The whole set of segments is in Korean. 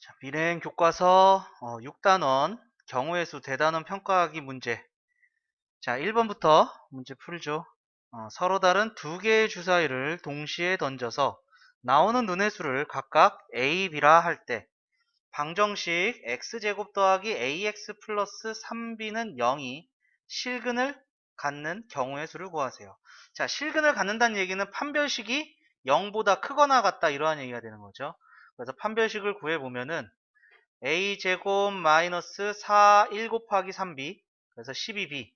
자, 비례행 교과서 어, 6단원 경우의 수 대단원 평가하기 문제. 자, 1번부터 문제 풀죠. 어, 서로 다른 두 개의 주사위를 동시에 던져서 나오는 눈의 수를 각각 a, b라 할 때 방정식 x제곱 더하기 ax 플러스 3b는 0이 실근을 갖는 경우의 수를 구하세요. 자, 실근을 갖는다는 얘기는 판별식이 0보다 크거나 같다 이러한 얘기가 되는 거죠. 그래서 판별식을 구해보면은 a제곱 마이너스 4, 1 곱하기 3b 그래서 12b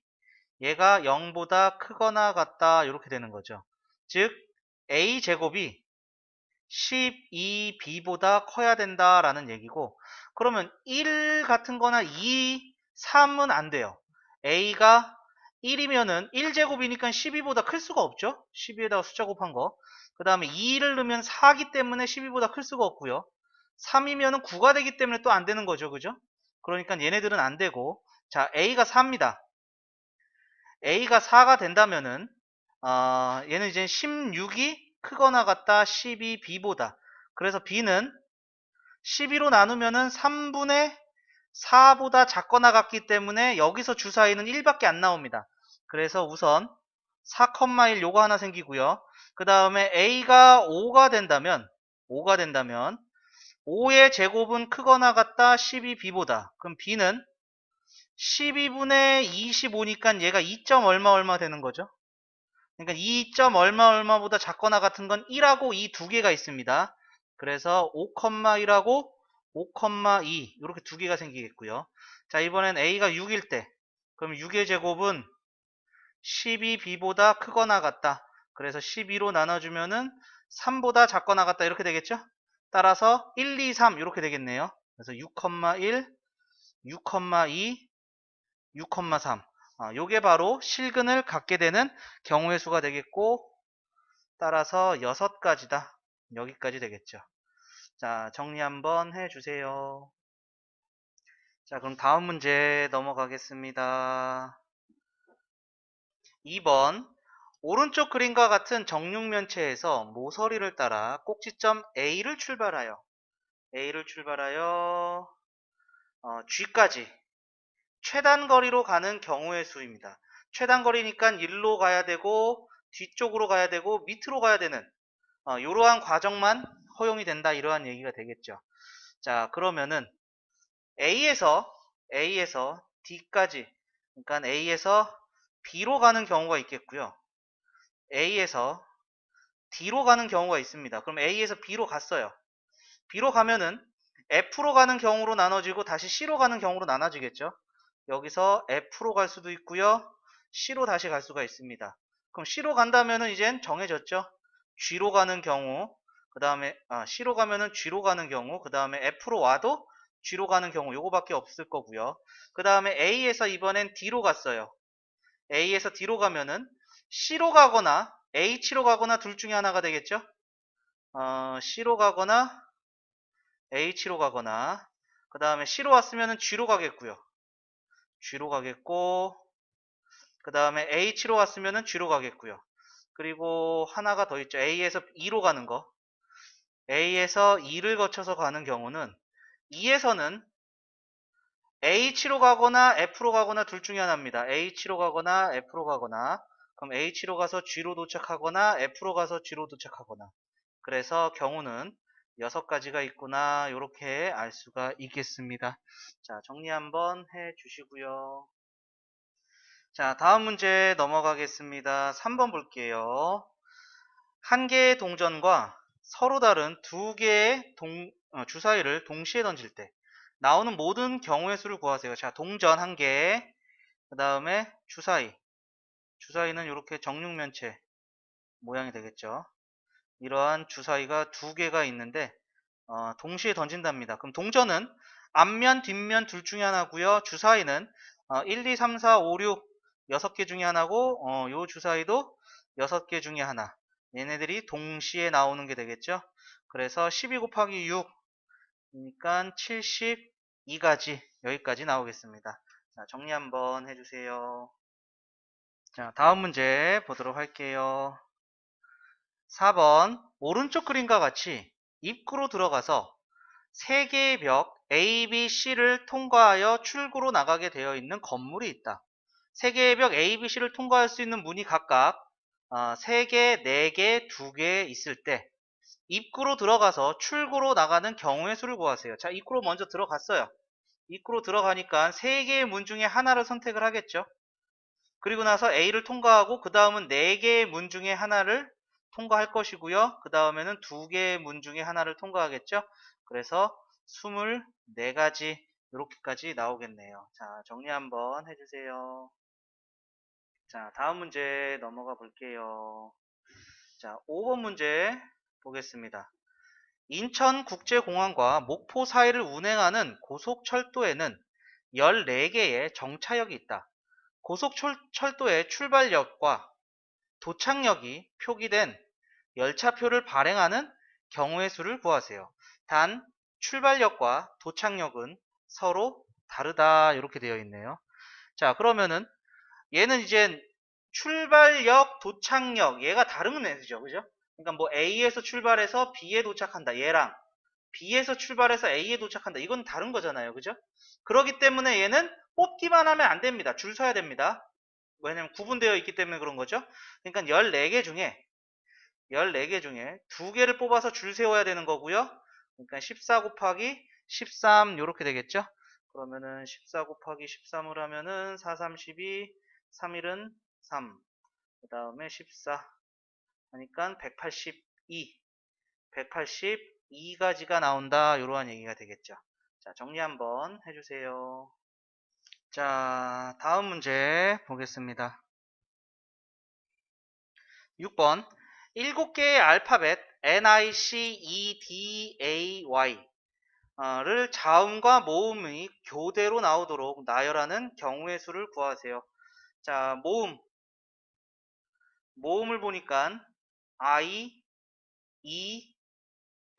얘가 0보다 크거나 같다 이렇게 되는 거죠. 즉 a제곱이 12b보다 커야 된다라는 얘기고 그러면 1 같은 거나 2, 3은 안 돼요. a가 1이면은 1제곱이니까 12보다 클 수가 없죠. 12에다가 숫자 곱한 거. 그 다음에 2를 넣으면 4기 때문에 12보다 클 수가 없고요. 3이면은 9가 되기 때문에 또 안 되는 거죠. 그죠? 그러니까 얘네들은 안 되고 자 a가 4입니다. a가 4가 된다면은 어, 얘는 이제 16이 크거나 같다 12b보다 그래서 b는 12로 나누면은 3분의 4보다 작거나 같기 때문에 여기서 주사위는 1밖에 안 나옵니다. 그래서 우선 4,1 요거 하나 생기고요. 그 다음에 a가 5가 된다면 5가 된다면 5의 제곱은 크거나 같다 12b보다 그럼 b는 12분의 25니까 얘가 2점 얼마 얼마 되는 거죠. 그러니까 2점 얼마 얼마보다 작거나 같은 건 1하고 2 두 개가 있습니다. 그래서 5,1하고 5,2 이렇게 두 개가 생기겠고요. 자 이번엔 a가 6일 때 그럼 6의 제곱은 12b보다 크거나 같다. 그래서 12로 나눠주면은 3보다 작거나 같다 이렇게 되겠죠? 따라서 1, 2, 3 이렇게 되겠네요. 그래서 6,1, 6,2, 6,3 아, 요게 바로 실근을 갖게 되는 경우의 수가 되겠고 따라서 6가지다. 여기까지 되겠죠. 자, 정리 한번 해주세요. 자, 그럼 다음 문제 넘어가겠습니다. 2번 오른쪽 그림과 같은 정육면체에서 모서리를 따라 꼭지점 A를 출발하여 A를 출발하여 어, G까지 최단 거리로 가는 경우의 수입니다. 최단 거리니까 일로 가야 되고 뒤쪽으로 가야 되고 밑으로 가야 되는 어, 이러한 과정만 허용이 된다 이러한 얘기가 되겠죠. 자 그러면은 A에서 A에서 D까지 그러니까 A에서 B로 가는 경우가 있겠고요. A에서 D로 가는 경우가 있습니다. 그럼 A에서 B로 갔어요. B로 가면은 F로 가는 경우로 나눠지고 다시 C로 가는 경우로 나눠지겠죠. 여기서 F로 갈 수도 있고요. C로 다시 갈 수가 있습니다. 그럼 C로 간다면은 이젠 정해졌죠. G로 가는 경우, 그 다음에 아, C로 가면은 G로 가는 경우, 그 다음에 F로 와도 G로 가는 경우 요거밖에 없을 거고요. 그 다음에 A에서 이번엔 D로 갔어요. A에서 D로 가면은 C로 가거나 H로 가거나 둘 중에 하나가 되겠죠. 어, C로 가거나 H로 가거나 그 다음에 C로 왔으면은 G로 가겠고요. G로 가겠고 그 다음에 H로 왔으면은 G로 가겠고요. 그리고 하나가 더 있죠. A에서 E로 가는 거. A에서 E를 거쳐서 가는 경우는 E에서는 H로 가거나 F로 가거나 둘 중에 하나입니다. H로 가거나 F로 가거나 그럼 H로 가서 G로 도착하거나 F로 가서 G로 도착하거나 그래서 경우는 여섯 가지가 있구나 이렇게 알 수가 있겠습니다. 자 정리 한번 해 주시고요. 자 다음 문제 넘어가겠습니다. 3번 볼게요. 한 개의 동전과 서로 다른 두 개의 동, 어, 주사위를 동시에 던질 때 나오는 모든 경우의 수를 구하세요. 자 동전 한 개, 그 다음에 주사위. 주사위는 이렇게 정육면체 모양이 되겠죠. 이러한 주사위가 두 개가 있는데 어, 동시에 던진답니다. 그럼 동전은 앞면, 뒷면 둘 중에 하나고요. 주사위는 어, 1, 2, 3, 4, 5, 6 여섯 개 중에 하나고 어, 요 주사위도 여섯 개 중에 하나. 얘네들이 동시에 나오는 게 되겠죠. 그래서 12 곱하기 6 그러니까 72가지 여기까지 나오겠습니다. 자, 정리 한번 해주세요. 자, 다음 문제 보도록 할게요. 4번 오른쪽 그림과 같이 입구로 들어가서 세 개의 벽 A, B, C를 통과하여 출구로 나가게 되어 있는 건물이 있다. 세 개의 벽 A, B, C를 통과할 수 있는 문이 각각 어, 3개, 4개, 2개 있을 때 입구로 들어가서 출구로 나가는 경우의 수를 구하세요. 자, 입구로 먼저 들어갔어요. 입구로 들어가니까 3개의 문 중에 하나를 선택을 하겠죠. 그리고 나서 A를 통과하고 그 다음은 4개의 문 중에 하나를 통과할 것이고요. 그 다음에는 2개의 문 중에 하나를 통과하겠죠. 그래서 24가지 이렇게까지 나오겠네요. 자, 정리 한번 해주세요. 자, 다음 문제 넘어가 볼게요. 자, 5번 문제 보겠습니다. 인천국제공항과 목포 사이를 운행하는 고속철도에는 14개의 정차역이 있다. 고속철도의 출발역과 도착역이 표기된 열차표를 발행하는 경우의 수를 구하세요. 단 출발역과 도착역은 서로 다르다 이렇게 되어 있네요. 자 그러면은 얘는 이제 출발역, 도착역 얘가 다르면 되죠. 그죠? 그러니까 뭐 A에서 출발해서 B에 도착한다. 얘랑 B에서 출발해서 A에 도착한다. 이건 다른 거잖아요. 그죠? 그렇기 때문에 얘는 뽑기만 하면 안 됩니다. 줄 서야 됩니다. 왜냐면 구분되어 있기 때문에 그런 거죠. 그러니까 14개 중에 14개 중에 2개를 뽑아서 줄 세워야 되는 거고요. 그러니까 14 곱하기 13 이렇게 되겠죠. 그러면은 14 곱하기 13을 하면은 4, 3, 12, 3일은 3. 그 다음에 14 하니까 182. 182가지가 나온다. 이러한 얘기가 되겠죠. 자, 정리 한번 해주세요. 자, 다음 문제 보겠습니다. 6번 7개의 알파벳 N, I, C, E, D, A, Y 를 자음과 모음이 교대로 나오도록 나열하는 경우의 수를 구하세요. 자, 모음. 모음을 보니까 I, E,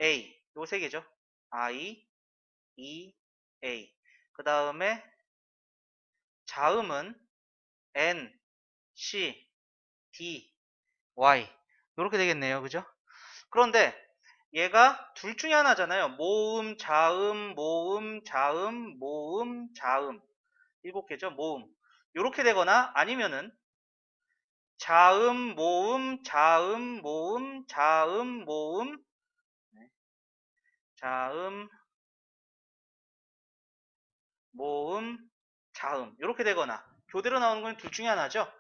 A. 요 세 개죠. I, E, A. 그 다음에 자음은 N, C, D, Y. 이렇게 되겠네요. 그죠? 그런데 얘가 둘 중에 하나잖아요. 모음, 자음, 모음, 자음, 모음, 자음. 일곱 개죠. 모음. 이렇게 되거나 아니면은 자음, 모음, 자음, 모음, 자음, 모음, 네. 자음, 모음, 자음. 이렇게 되거나 교대로 나오는 건 둘 중에 하나죠.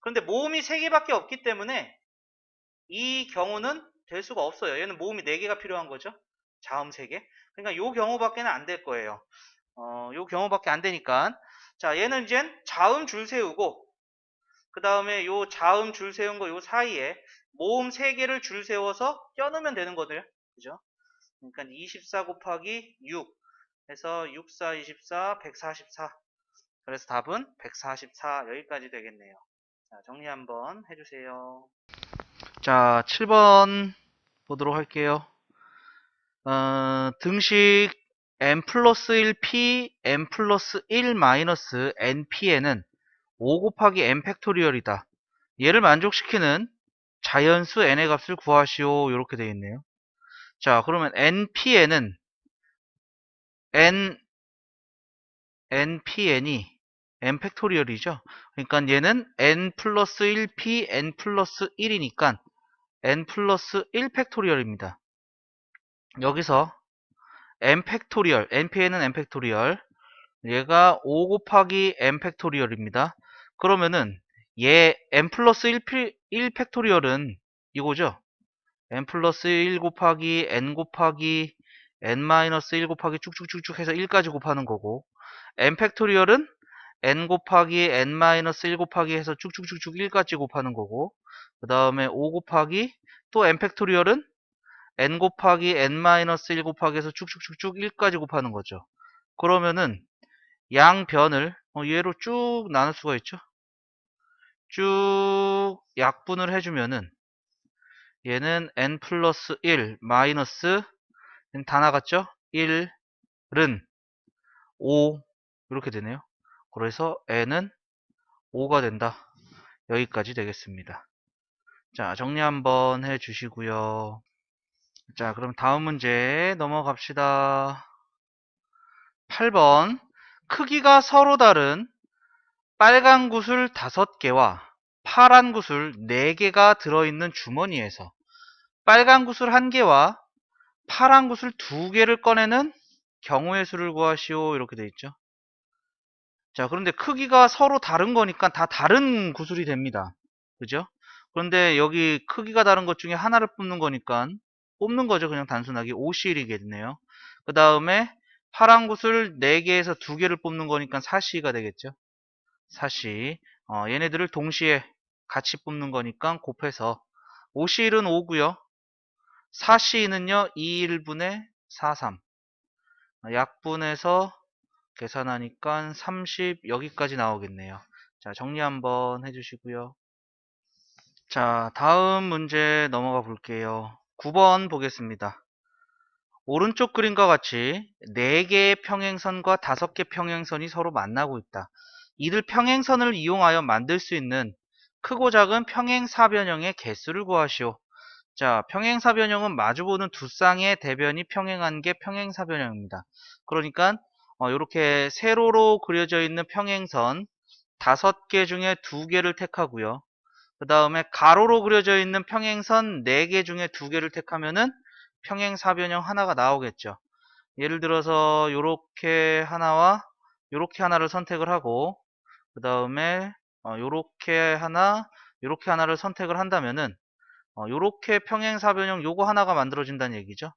그런데 모음이 세 개밖에 없기 때문에 이 경우는 될 수가 없어요. 얘는 모음이 4개가 필요한 거죠. 자음 3개. 그러니까 요 경우밖에는 안 될 거예요. 어, 요 경우밖에 안 되니까. 자, 얘는 이제 자음 줄 세우고 그 다음에 요 자음 줄 세운 거 요 사이에 모음 3개를 줄 세워서 껴넣으면 되는 거죠. 그죠? 그러니까 24 곱하기 6 해서 6, 4, 24, 144. 그래서 답은 144 여기까지 되겠네요. 자, 정리 한번 해주세요. 자, 7번 보도록 할게요. 어, 등식 n 플러스 1p, n 플러스 1 마이너스 np에는 5 곱하기 n 팩토리얼이다. 얘를 만족시키는 자연수 n의 값을 구하시오. 이렇게 되어 있네요. 자, 그러면 npn은 n, npn이 n 팩토리얼이죠. 그러니까 얘는 n 플러스 1p, n 플러스 1이니까 n 플러스 1 팩토리얼입니다. 여기서 n 팩토리얼, npn은 n 팩토리얼 얘가 5 곱하기 n 팩토리얼입니다. 그러면은 얘 n 플러스 1, 1 팩토리얼은 이거죠. n 플러스 1 곱하기 n 곱하기 n 마이너스 1 곱하기 쭉쭉쭉쭉 해서 1까지 곱하는 거고 n 팩토리얼은 n 곱하기 n 마이너스 1 곱하기 해서 쭉쭉쭉쭉 1까지 곱하는 거고 그 다음에 5 곱하기 또 n 팩토리얼은 n 곱하기 n 마이너스 1 곱하기 해서 쭉쭉쭉쭉 1까지 곱하는 거죠. 그러면은 양 변을 어, 얘로 쭉 나눌 수가 있죠. 쭉 약분을 해주면은 얘는 n 플러스 1 마이너스 다 나갔죠? 1은 5 이렇게 되네요. 그래서 n은 5가 된다. 여기까지 되겠습니다. 자, 정리 한번 해 주시고요. 자, 그럼 다음 문제 넘어갑시다. 8번. 크기가 서로 다른 빨간 구슬 5개와 파란 구슬 4개가 들어있는 주머니에서 빨간 구슬 1개와 파란 구슬 2개를 꺼내는 경우의 수를 구하시오. 이렇게 돼 있죠. 자, 그런데 크기가 서로 다른 거니까 다 다른 구슬이 됩니다. 그죠? 그런데 여기 크기가 다른 것 중에 하나를 뽑는 거니까 뽑는 거죠. 그냥 단순하게 5C이겠네요. 그 다음에 파란 구슬 4개에서 2개를 뽑는 거니까 4C가 되겠죠. 4C. 어, 얘네들을 동시에 같이 뽑는 거니까 곱해서 5C는 5고요. 4C는요. 2일분의 43. 약분해서 계산하니까 30 여기까지 나오겠네요. 자, 정리 한번 해주시고요. 자, 다음 문제 넘어가 볼게요. 9번 보겠습니다. 오른쪽 그림과 같이 4개의 평행선과 5개 평행선이 서로 만나고 있다. 이들 평행선을 이용하여 만들 수 있는 크고 작은 평행사변형의 개수를 구하시오. 자, 평행사변형은 마주보는 두 쌍의 대변이 평행한 게 평행사변형입니다. 그러니까 이렇게 세로로 그려져 있는 평행선 5개 중에 2개를 택하고요. 그 다음에 가로로 그려져 있는 평행선 4개 중에 2개를 택하면은 평행사변형 하나가 나오겠죠. 예를 들어서 이렇게 하나와 이렇게 하나를 선택을 하고 그 다음에 이렇게 하나 이렇게 하나를 선택을 한다면은 이렇게 평행사변형 요거 하나가 만들어진다는 얘기죠.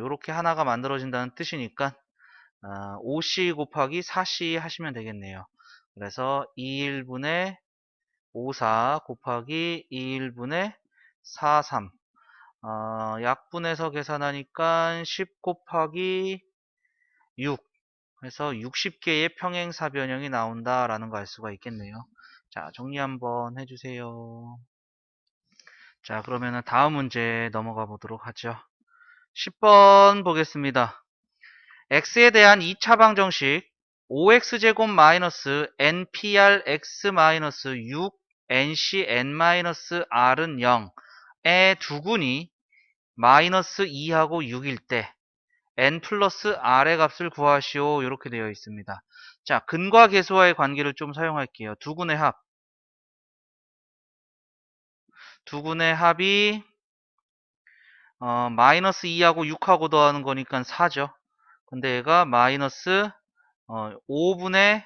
이렇게 하나가 만들어진다는 뜻이니까 5c 곱하기 4c 하시면 되겠네요. 그래서 2일분의 54 곱하기 2일분의 43 어, 약분해서 계산하니까 10 곱하기 6 해서 60개의 평행사변형이 나온다라는 거 알 수가 있겠네요. 자, 정리 한번 해주세요. 자, 그러면 다음 문제 넘어가 보도록 하죠. 10번 보겠습니다. x에 대한 2차 방정식 5x제곱 마이너스 nprx 마이너스 6 ncn-r은 0의 두군이 마이너스 2하고 6일 때 n 플러스 r의 값을 구하시오 이렇게 되어 있습니다. 자, 근과 계수와의 관계를 좀 사용할게요. 두 군의 합. 두 군의 합이 어, 마이너스 2하고 6하고 더하는 거니까 4죠. 근데 얘가 마이너스 어, 5분의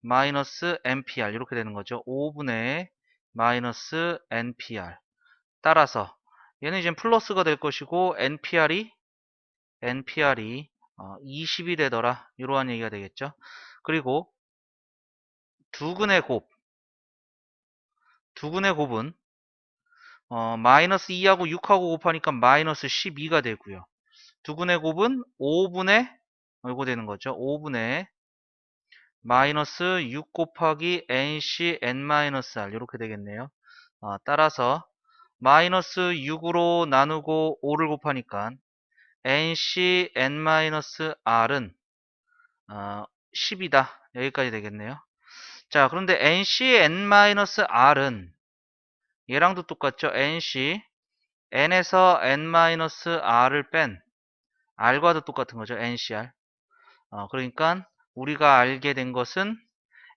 마이너스 NPR 이렇게 되는 거죠. 5분의 마이너스 NPR 따라서 얘는 이제 플러스가 될 것이고 NPR이 NPR이 어, 20이 되더라 이러한 얘기가 되겠죠. 그리고 두근의 곱 두근의 곱은 어, 마이너스 2하고 6하고 곱하니까 마이너스 12가 되고요. 두근의 곱은 5분의 이거 되는 거죠. 5분의 마이너스 6 곱하기 nc n-r 이렇게 되겠네요. 어, 따라서 마이너스 6으로 나누고 5를 곱하니까 nc n-r은 어, 10이다. 여기까지 되겠네요. 자, 그런데 nc n-r은 얘랑도 똑같죠. nc n에서 n-r을 뺀 r과도 똑같은 거죠. ncr. 어, 그러니까 우리가 알게 된 것은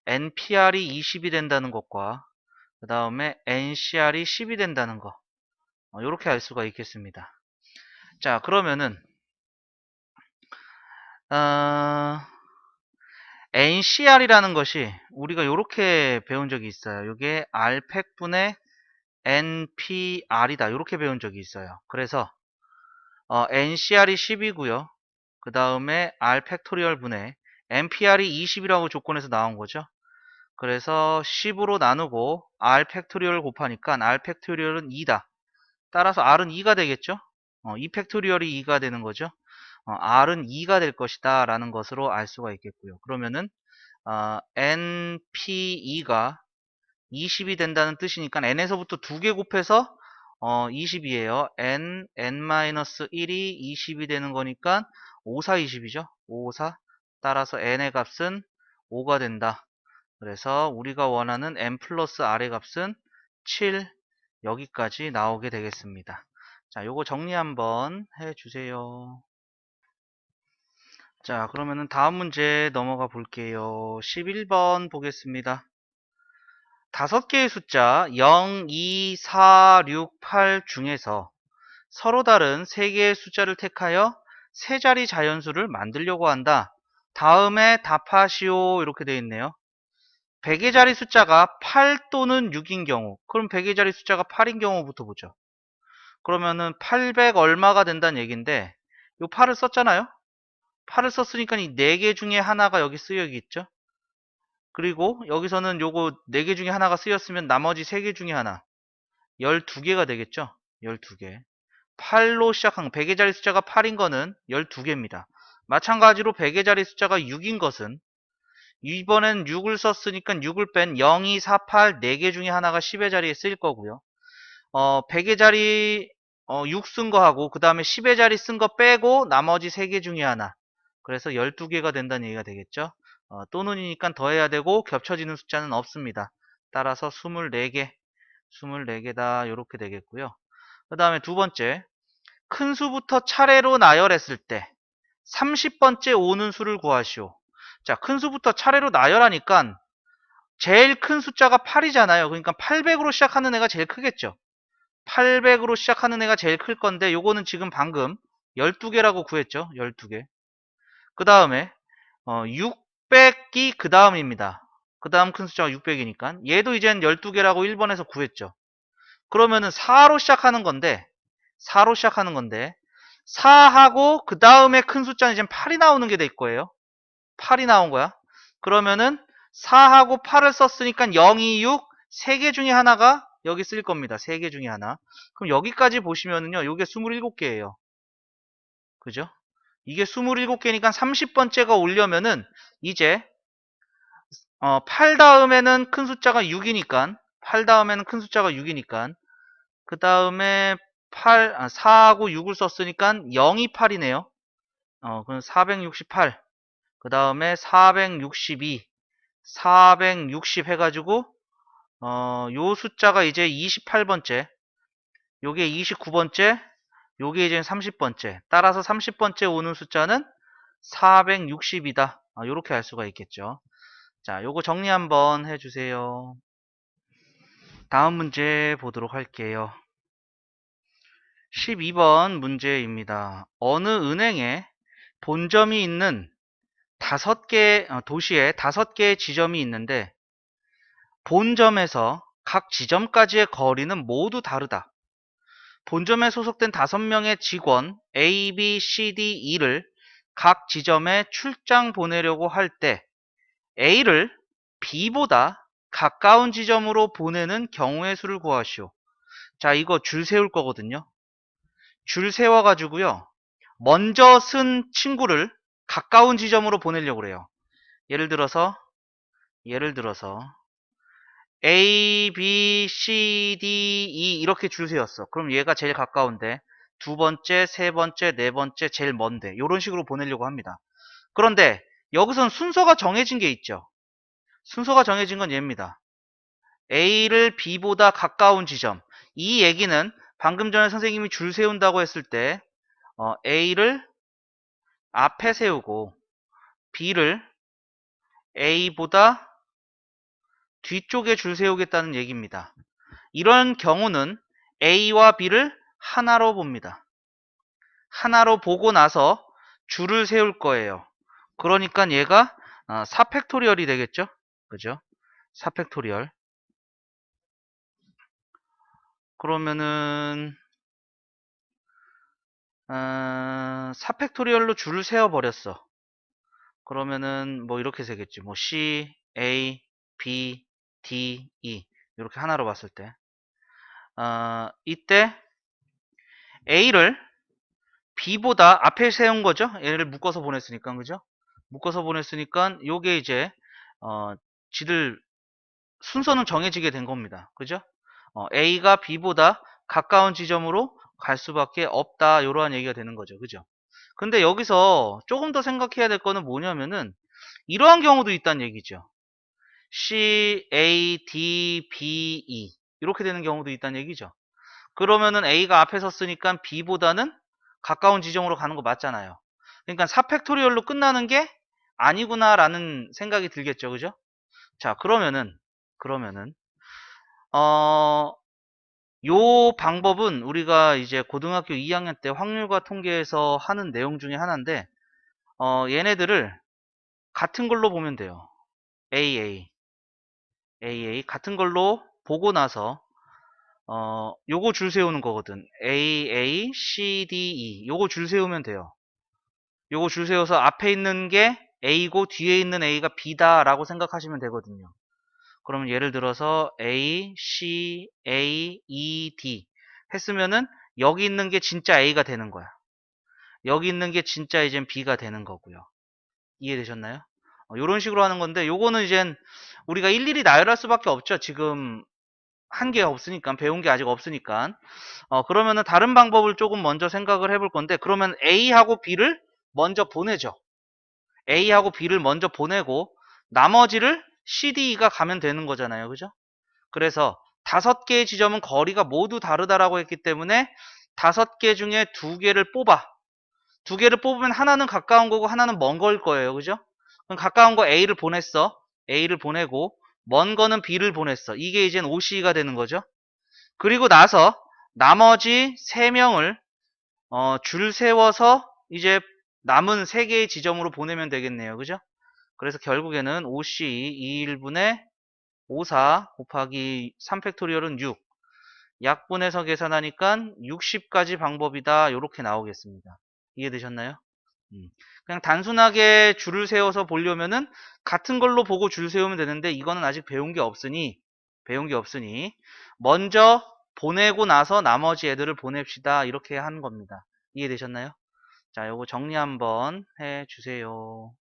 NPR이 20이 된다는 것과 그 다음에 NCR이 10이 된다는 거 어, 이렇게 알 수가 있겠습니다. 자 그러면은 어, NCR이라는 것이 우리가 이렇게 배운 적이 있어요. 이게 R팩분의 NPR이다. 이렇게 배운 적이 있어요. 그래서 어, NCR이 10이고요. 그 다음에 R 팩토리얼 분의 NPR이 20이라고 조건에서 나온 거죠. 그래서 10으로 나누고 R 팩토리얼 곱하니까 R 팩토리얼은 2다. 따라서 R은 2가 되겠죠. 어, 2 팩토리얼이 2가 되는 거죠. 어, R은 2가 될 것이다 라는 것으로 알 수가 있겠고요. 그러면은 어, NP2가 20이 된다는 뜻이니까 n에서부터 두 개 곱해서 어, 20이에요. n, n-1이 20이 되는 거니까 5, 4, 20이죠. 5, 4. 따라서 n의 값은 5가 된다. 그래서 우리가 원하는 n 플러스 r의 값은 7 여기까지 나오게 되겠습니다. 자, 요거 정리 한번 해 주세요. 자, 그러면은 다음 문제 넘어가 볼게요. 11번 보겠습니다. 다섯 개의 숫자 0, 2, 4, 6, 8 중에서 서로 다른 세 개의 숫자를 택하여 세 자리 자연수를 만들려고 한다. 다음에 답하시오 이렇게 되어 있네요. 100의 자리 숫자가 8 또는 6인 경우 그럼 100의 자리 숫자가 8인 경우부터 보죠. 그러면은 800 얼마가 된다는 얘기인데 요 8을 썼잖아요. 8을 썼으니까 이 4개 중에 하나가 여기 쓰여 있겠죠. 그리고 여기서는 요거 4개 중에 하나가 쓰였으면 나머지 3개 중에 하나 12개가 되겠죠. 12개. 8로 시작한 100의 자리 숫자가 8인 거는 12개입니다. 마찬가지로 100의 자리 숫자가 6인 것은 이번엔 6을 썼으니까 6을 뺀 0, 2, 4, 8 4개 중에 하나가 10의 자리에 쓰일 거고요. 어, 100의 자리 어, 6 쓴 거하고 그 다음에 10의 자리 쓴 거 빼고 나머지 3개 중에 하나 그래서 12개가 된다는 얘기가 되겠죠. 어, 또는이니까 더해야 되고 겹쳐지는 숫자는 없습니다. 따라서 24개 24개다 이렇게 되겠고요. 그 다음에 두 번째 큰 수부터 차례로 나열했을 때 30번째 오는 수를 구하시오. 자, 큰 수부터 차례로 나열하니까 제일 큰 숫자가 8이잖아요. 그러니까 800으로 시작하는 애가 제일 크겠죠. 800으로 시작하는 애가 제일 클 건데 요거는 지금 방금 12개라고 구했죠. 12개. 그 다음에 어, 600이 그 다음입니다. 그 다음 큰 숫자가 600이니까 얘도 이젠 12개라고 1번에서 구했죠. 그러면은 4로 시작하는 건데 4로 시작하는 건데 4하고 그 다음에 큰 숫자는 이제 8이 나오는 게 될 거예요. 8이 나온 거야. 그러면은 4하고 8을 썼으니까 0, 2, 6 3개 중에 하나가 여기 쓸 겁니다. 3개 중에 하나. 그럼 여기까지 보시면은요. 요게 27개예요. 그죠? 이게 27개니까 30번째가 오려면은 이제 어, 8 다음에는 큰 숫자가 6이니까 8 다음에는 큰 숫자가 6이니까 그 다음에 8, 아, 4하고 6을 썼으니까 0이 8이네요. 어, 그럼 468. 그 다음에 462, 460 해가지고 어, 요 숫자가 이제 28번째, 요게 29번째, 요게 이제 30번째. 따라서 30번째 오는 숫자는 460이다. 아, 요렇게 알 수가 있겠죠. 자, 요거 정리 한번 해주세요. 다음 문제 보도록 할게요. 12번 문제입니다. 어느 은행에 본점이 있는 다섯 개 어, 도시에 다섯 개의 지점이 있는데 본점에서 각 지점까지의 거리는 모두 다르다. 본점에 소속된 다섯 명의 직원 A, B, C, D, E를 각 지점에 출장 보내려고 할 때 A를 B보다 가까운 지점으로 보내는 경우의 수를 구하시오. 자, 이거 줄 세울 거거든요. 줄 세워 가지고요. 먼저 쓴 친구를 가까운 지점으로 보내려고 그래요. 예를 들어서 예를 들어서 A, B, C, D, E 이렇게 줄 세웠어. 그럼 얘가 제일 가까운데 두 번째, 세 번째, 네 번째 제일 먼데 이런 식으로 보내려고 합니다. 그런데 여기선 순서가 정해진 게 있죠. 순서가 정해진 건 얘입니다. A를 B보다 가까운 지점. 이 얘기는 방금 전에 선생님이 줄 세운다고 했을 때 어, A를 앞에 세우고 B를 A보다 뒤쪽에 줄 세우겠다는 얘기입니다. 이런 경우는 A와 B를 하나로 봅니다. 하나로 보고 나서 줄을 세울 거예요. 그러니까 얘가 4팩토리얼이 되겠죠? 그죠? 4팩토리얼. 그러면은 어, 4팩토리얼로 줄을 세워 버렸어. 그러면은 뭐 이렇게 되겠지. 뭐 C, A, B, D, E 이렇게 하나로 봤을 때 어, 이때 A를 B보다 앞에 세운 거죠. 얘를 묶어서 보냈으니까 그죠? 묶어서 보냈으니까 요게 이제 어, 지들 순서는 정해지게 된 겁니다. 그죠? 어, A가 B보다 가까운 지점으로 갈 수밖에 없다. 이러한 얘기가 되는 거죠. 그죠? 근데 여기서 조금 더 생각해야 될 거는 뭐냐면은 이러한 경우도 있다는 얘기죠. C, A, D, B, E 이렇게 되는 경우도 있다는 얘기죠. 그러면은 A가 앞에 섰으니까 B보다는 가까운 지점으로 가는 거 맞잖아요. 그러니까 4팩토리얼로 끝나는 게 아니구나 라는 생각이 들겠죠. 그죠? 자, 그러면은, 그러면은, 어, 요 방법은 우리가 이제 고등학교 2학년 때 확률과 통계에서 하는 내용 중에 하나인데, 어, 얘네들을 같은 걸로 보면 돼요. AA. AA. 같은 걸로 보고 나서, 어, 요거 줄 세우는 거거든. AA, C, D, E. 요거 줄 세우면 돼요. 요거 줄 세워서 앞에 있는 게 A고 뒤에 있는 A가 B다라고 생각하시면 되거든요. 그러면 예를 들어서 A, C, A, E, D 했으면은 여기 있는 게 진짜 A가 되는 거야. 여기 있는 게 진짜 이젠 B가 되는 거고요. 이해되셨나요? 이런 식으로 하는 건데 요거는 이젠 우리가 일일이 나열할 수밖에 없죠. 지금 한 게 없으니까 배운 게 아직 없으니까 어, 그러면은 다른 방법을 조금 먼저 생각을 해볼 건데 그러면 A하고 B를 먼저 보내죠. A하고 B를 먼저 보내고 나머지를 C, D가 가면 되는 거잖아요. 그죠? 그래서 다섯 개의 지점은 거리가 모두 다르다라고 했기 때문에 다섯 개 중에 두 개를 뽑아. 두 개를 뽑으면 하나는 가까운 거고 하나는 먼 거일 거예요. 그죠? 그럼 가까운 거 A를 보냈어. A를 보내고 먼 거는 B를 보냈어. 이게 이젠 OC가 되는 거죠. 그리고 나서 나머지 세 명을 어, 줄 세워서 이제 남은 세 개의 지점으로 보내면 되겠네요. 그죠? 그래서 결국에는 OC 2일분의 54 곱하기 3팩토리얼은 6 약분해서 계산하니까 60가지 방법이다 이렇게 나오겠습니다. 이해되셨나요? 음. 그냥 단순하게 줄을 세워서 보려면은 같은 걸로 보고 줄 세우면 되는데 이거는 아직 배운 게 없으니 배운 게 없으니 먼저 보내고 나서 나머지 애들을 보냅시다 이렇게 하는 겁니다. 이해되셨나요? 자, 요거 정리 한번 해 주세요.